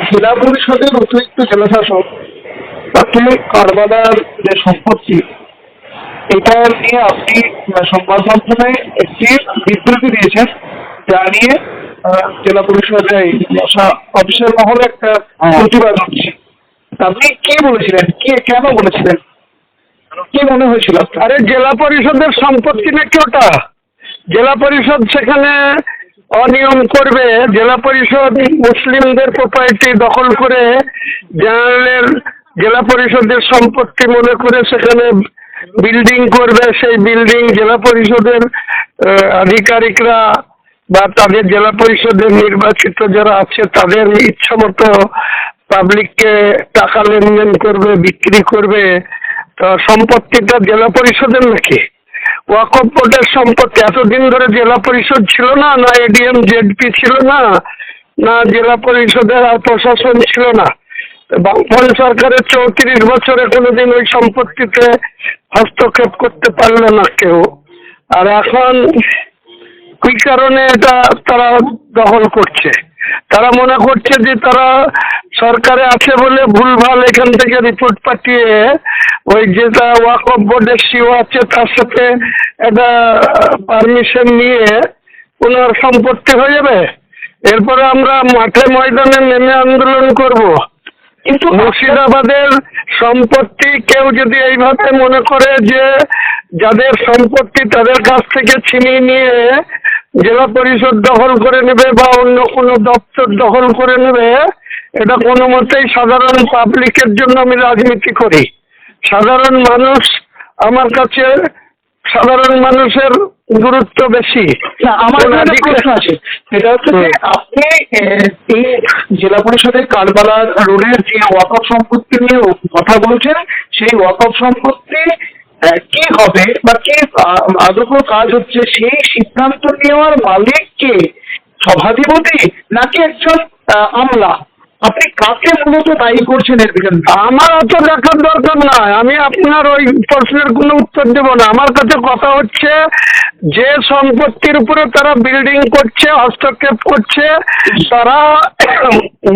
জেলা পরিষদের অতিরিক্ত জেলাশাসক তাকে কারবালার যে সম্পত্তি এটা নিয়ে আপনি সংবাদ মাধ্যমে একটি বিবৃতি দিয়েছেন যা নিয়ে জেলা পরিষদে অফিসের মহলে একটা হ্যাঁ। প্রতিবাদ হচ্ছে। আপনি কি বলেছিলেন? কে কেন বলেছিলেন? কি মনে হয়েছিল? আরে জেলা পরিষদের সম্পত্তি নাকি ওটা? জেলা পরিষদ সেখানে অনিয়ম করবে জেলা পরিষদ মুসলিমদের প্রপার্টি দখল করে জেনারেলের জেলা পরিষদের সম্পত্তি মনে করে সেখানে বিল্ডিং করবে। সেই বিল্ডিং জেলা পরিষদের আধিকারিকরা বা তাদের জেলা পরিষদের নির্বাচিত যারা আছে, তাদের ইচ্ছা মতো পাবলিককে টাকা লেনদেন করবে, বিক্রি করবে। তা সম্পত্তিটা জেলা পরিষদের নাকি? ওয়াকফ বোর্ডের সম্পত্তি এতদিন ধরে জেলা পরিষদ ছিল না না এডিএম জেডপি ছিল না না জেলা পরিষদের আর প্রশাসন ছিল না। বামফল সরকারের চৌত্রিশ বছরে কোনোদিন ওই সম্পত্তিতে হস্তক্ষেপ করতে পারল না কেউ। আর এখন কি কারণে এটা তারা দখল করছে? তারা মনে করছে যে তারা সরকারে আছে বলে ভুলভাল এখান থেকে রিপোর্ট পাঠিয়ে ওই যেটা ওয়াকফ বোর্ডের সিও আছে তার সাথে একটা পারমিশন নিয়ে ওনার সম্পত্তি হয়ে যাবে। এরপরে আমরা মাঠে ময়দানে নেমে আন্দোলন করব। কিন্তু মুর্শিদাবাদের সম্পত্তি কেউ যদি এইভাবে মনে করে যে যাদের সম্পত্তি তাদের কাছ থেকে ছিনিয়ে নিয়ে জেলা পরিষদ দখল করে নেবে বা অন্য কোনো দপ্তর দখল করে নেবে এটা কোনো মতেই সাধারণ পাবলিকের জন্য আমি রাজনীতি করি। সাধারণ মানুষ আমার কাছে সাধারণ মানুষের গুরুত্ব বেশি। না আমার প্রশ্ন আছে। সেটা হচ্ছে যে আপনি এই জেলা পরিষদের কারবালার রোডের যে ওয়াকফ সম্পত্তি নিয়ে কথা বলছেন সেই ওয়াকফ সম্পত্তি কি হবে? বা কি আদৌ কাজ হচ্ছে সেই সিদ্ধান্ত নেওয়ার মালিক কে? সভাধিপতি নাকি একজন আমলা? আপনি কাকে মূলত দায়ী করছেন এর বিরুদ্ধে আমার অত দেখার দরকার নাই। আমি আপনার ওই প্রশ্নের কোনো উত্তর দেব না। আমার কাছে কথা হচ্ছে, যে সম্পত্তির উপরে তারা বিল্ডিং করছে, হস্তক্ষেপ করছে, তারা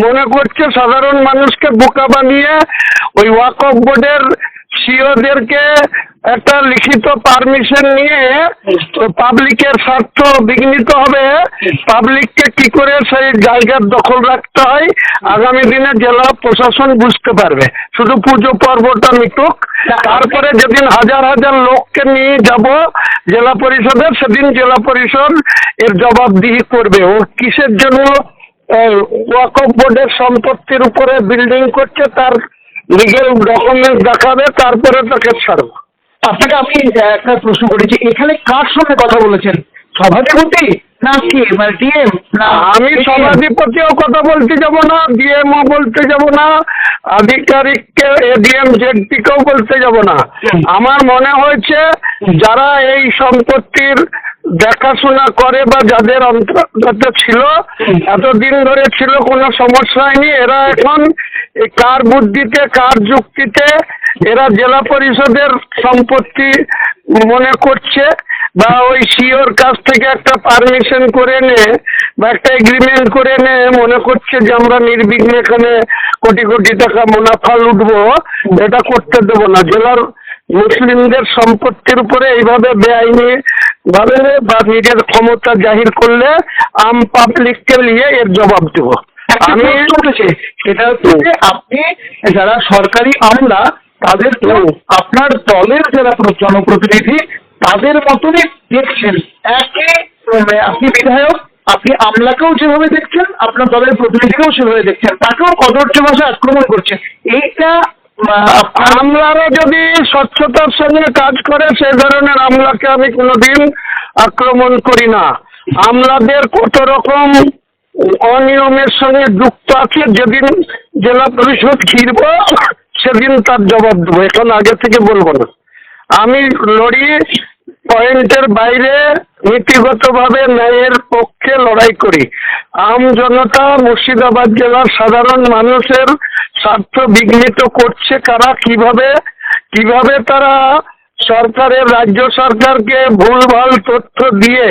মনে করছে সাধারণ মানুষকে বোকা বানিয়ে ওই ওয়াকফ বোর্ডের সিওদেরকে একটা লিখিত পারমিশন নিয়ে পাবলিকের স্বার্থ বিঘ্নিত হবে। পাবলিককে কি করে সেই জায়গার দখল রাখতে হয়, আগামী দিনে জেলা প্রশাসন বুঝতে পারবে। শুধু পুজো পর্বটা মিটুক। তারপরে যেদিন হাজার হাজার লোককে নিয়ে যাব জেলা পরিষদের, সেদিন জেলা পরিষদ এর জবাবদিহি করবে। ও কিসের জন্য? ওয়াকফ বোর্ডের সম্পত্তির উপরে বিল্ডিং করছে, তার লিগেল ডকুমেন্ট দেখাবে, তারপরে তাকে ছাড়ব। আপনাকে আমি একটা প্রশ্ন করেছি। এখানে কার সঙ্গে কথা বলেছেন? সভাধিপতি না কি? মানে ডিএম? না আমি? সভাধিপতিও কথা বলতে যাব না ডিএমও বলতে যাব না আধিকারিককে এডিএম জেডপিকেও বলতে যাব না। আমার মনে হয়েছে যারা এই সম্পত্তির দেখাশোনা করে বা যাদের অন্তর্গত ছিল এতদিন ধরে ছিল কোনো সমস্যা হয়নি এরা এখন কার বুদ্ধিতে কার যুক্তিতে এরা জেলা পরিষদের সম্পত্তি মনে করছে। বা ওই সিওর কাছ থেকে একটা পারমিশন করে নে বা একটা এগ্রিমেন্ট করে নে মনে করছে যে আমরা নির্বিঘ্নে এখানে কোটি কোটি টাকা মুনাফা লুটবো এটা করতে দেবো না। জেলার মুসলিমদের সম্পত্তির উপরে এইভাবে বেআইনি ভাবে বা নিজের ক্ষমতা জাহির করলে আম পাবলিককে নিয়ে এর জবাব দেবো। আমি সেটা হচ্ছে যে আপনি যারা সরকারি আমলা তাদেরকে আপনার দলের যারা জনপ্রতিনিধি তাদের মতনই দেখছেন। একে মানে আপনি বিধায়ক, আপনি আমলাকেও যেভাবে দেখছেন, আপনার দলের প্রতিনিধিকেও সেভাবে দেখছেন। তাকেও কদর্য ভাষায় আক্রমণ করছেন। এইটা আমলারা যদি স্বচ্ছতার সঙ্গে কাজ করে সেই ধরনের আমলাকে আমি কোনোদিন আক্রমণ করি না। আমলাদের কত রকম অনিয়মের সঙ্গে যুক্ত আছে, যেদিন জেলা পরিষদ ঘিরব, সেদিন তার জবাব দেবো। এখন আগে থেকে বলব না। আমি লড়ি পয়েন্টের বাইরে নীতিগতভাবে ন্যায়ের পক্ষে লড়াই করি। আম জনতা মুর্শিদাবাদ জেলার সাধারণ মানুষের স্বার্থ বিঘ্নিত করছে কারা, কীভাবে? কীভাবে তারা সরকারের, রাজ্য সরকারকে ভুলভাল তথ্য দিয়ে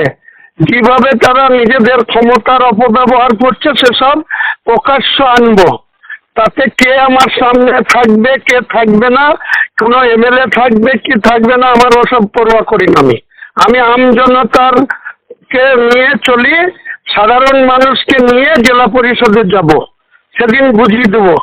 কীভাবে তারা নিজেদের ক্ষমতার অপব্যবহার করছে, সেসব প্রকাশ্য আনব। তাতে কে আমার সামনে থাকবে, কে থাকবে না, কোনো এমএলএ থাকবে, কি থাকবে না, আমার ওসব পরোয়া করি না আমি। আমি আমজনতার কে নিয়ে চলি, সাধারণ মানুষকে নিয়ে জেলা পরিষদে যাব। সেদিন বুঝিয়ে দেবো।